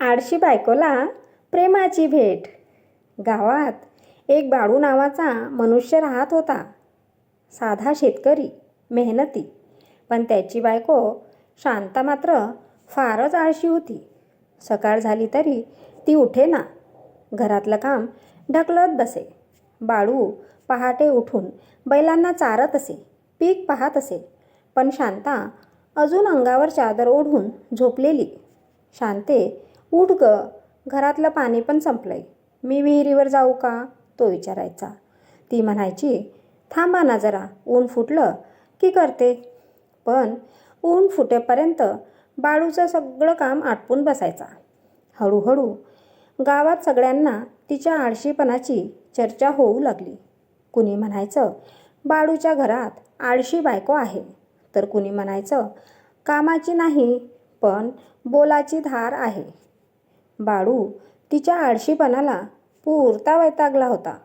आडशी बायकोला प्रेमाची भेट. गावात एक बाळू नावाचा मनुष्य राहत होता. साधा शेतकरी मेहनती. पण त्याची बायको शांता मात्र फारच आळशी होती. सकाळ झाली तरी ती उठे ना घरातलं काम ढकलत बसे. बाळू पहाटे उठून बैलांना चारत असे पीक पाहत असे. पण शांता अजून अंगावर चादर ओढून झोपलेली. शांते उठ ग घरातलं पाणी पण संपलं आहे मी विहिरीवर जाऊ का? तो विचारायचा. ती म्हणायची थांबा ना जरा ऊन फुटलं की करते. पण ऊन फुटेपर्यंत बाळूचं सगळं काम आटपून बसायचा. हळूहळू गावात सगळ्यांना तिच्या आळशीपणाची चर्चा होऊ लागली. कुणी म्हणायचं बाळूच्या घरात आळशी बायको आहे. तर कुणी म्हणायचं कामाची नाही पण बोलाची धार आहे. बाळू तिच्या आळशीपणाला पुरता वैतागला होता.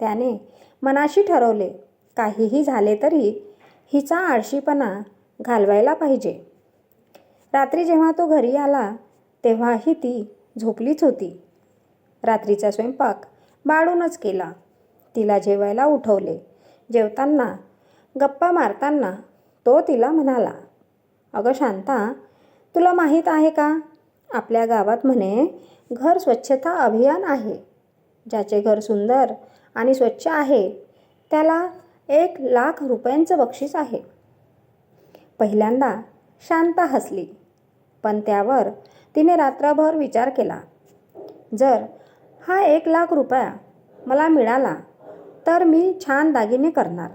त्याने मनाशी ठरवले काहीही झाले तरी हिचा आळशीपणा घालवायला पाहिजे. रात्री जेव्हा तो घरी आला तेव्हाही ती झोपलीच होती. रात्रीचा स्वयंपाक बाळूनच केला. तिला जेवायला उठवले. जेवताना गप्पा मारताना तो तिला म्हणाला अगं शांता तुला माहीत आहे का आपल्या गावात म्हणे घर स्वच्छता अभियान आहे. ज्याचे घर सुंदर आणि स्वच्छ आहे त्याला एक लाख रुपयांचं बक्षीस आहे. पहिल्यांदा शांता हसली पण त्यावर तिने रात्रभर विचार केला. जर हा एक लाख रुपया मला मिळाला तर मी छान दागिने करणार.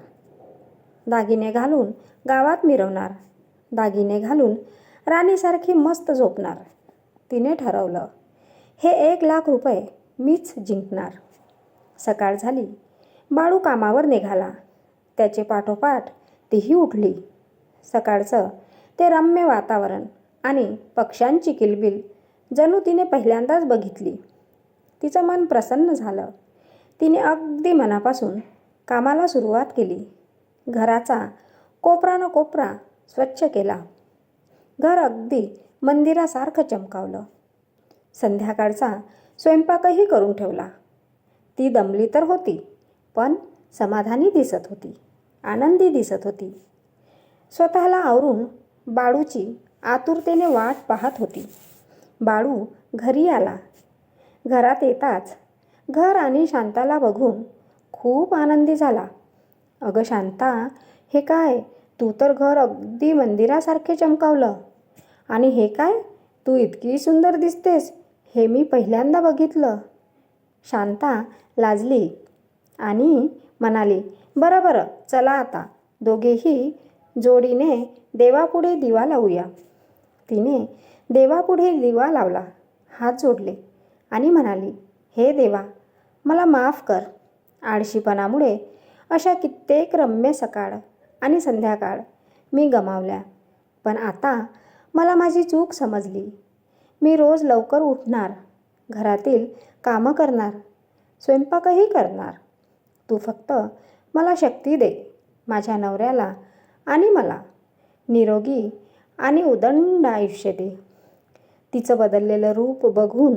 दागिने घालून गावात मिरवणार. दागिने घालून राणीसारखी मस्त झोपणार. तिने ठरवलं. हे एक लाख रुपये मीच जिंकणार. सकाळ झाली. बाळू कामावर निघाला. त्याचे पाठोपाठ तीही उठली. सकाळचं ते रम्य वातावरण आणि पक्ष्यांची किलबिल जणू तिने पहिल्यांदाच बघितली. तिचं मन प्रसन्न झालं. तिने अगदी मनापासून कामाला सुरुवात केली. घराचा कोपरा न कोपरा स्वच्छ केला. घर अगदी मंदिरासारखं चमकावलं. संध्याकाळचा स्वयंपाकही करून ठेवला. ती दमली तर होती पण समाधानी दिसत होती आनंदी दिसत होती. स्वतःला आवरून बाळूची आतुरतेने वाट पाहत होती. बाळू घरी आला. घरात येताच घर आणि शांताला बघून खूप आनंदी झाला. अगं शांता हे काय? तू तर घर अगदी मंदिरासारखे चमकावलं. आणि हे काय? तू इतकी सुंदर दिसतेस. हे मी पहिल्यांदा बघितलं. शांता लाजली आणि म्हणाली बरं बरं चला आता. दोघेही जोडीने देवापुढे दिवा लावूया. तिने देवापुढे दिवा लावला हात जोडले आणि म्हणाली हे देवा मला माफ कर. आळशीपणामुळे अशा कित्येक रम्य सकाळ आणि संध्याकाळ मी गमावल्या. पण आता मला माझी चूक समजली. मी रोज लवकर उठणार घरातील कामं करणार स्वयंपाकही करणार. तू फक्त मला शक्ती दे माझ्या नवऱ्याला आणि मला. निरोगी आणि उदंड आयुष्य दे. तिचं बदललेलं रूप बघून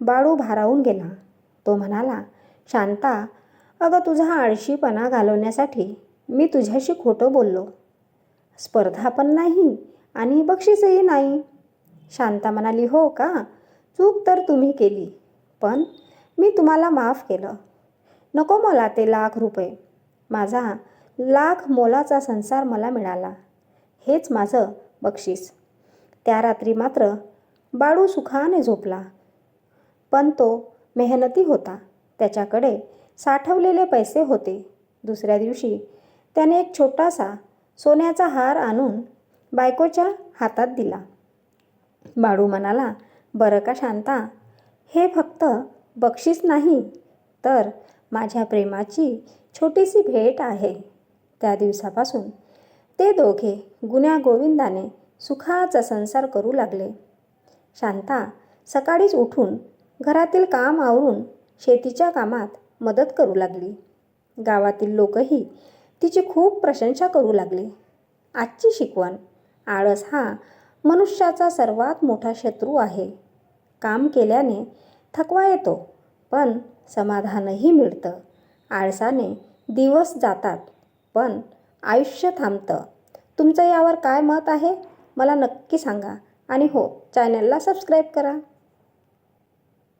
बाळू भारावून गेला. तो म्हणाला शांता अगं तुझा आळशीपणा घालवण्यासाठी मी तुझ्याशी खोटं बोललो. स्पर्धा पण नाही आणि बक्षीसही नाही. शांता म्हणाली हो का? चूक तर तुम्ही केली पण मी तुम्हाला माफ केलं. नको मला ते लाख रुपये. माझा लाख मोलाचा संसार मला मिळाला. हेच माझं बक्षीस. त्या रात्री मात्र बाळू सुखाने झोपला. पण तो मेहनती होता. त्याच्याकडे साठवलेले पैसे होते. दुसऱ्या दिवशी त्याने एक छोटासा सोन्याचा हार आणून बायकोच्या हातात दिला. बाळू म्हणाला बरं का शांता हे फक्त बक्षीस नाही तर माझ्या प्रेमाची छोटीशी भेट आहे. त्या दिवसापासून ते दोघे गुन्ह्या गोविंदाने सुखाचा संसार करू लागले. शांता सकाळीच उठून घरातील काम आवरून शेतीच्या कामात मदत करू लागली. गावातील लोकही तिची खूप प्रशंसा करू लागले. आजची शिकवण आळस हा मनुष्याचा सर्वात मोठा शत्रू आहे. काम केल्याने थकवा येतो पण समाधानही मिळतं. आळसाने दिवस जातात पण आयुष्य थांबतं. तुमचं यावर काय मत आहे? मला नक्की सांगा. आणि हो चॅनलला सबस्क्राईब करा.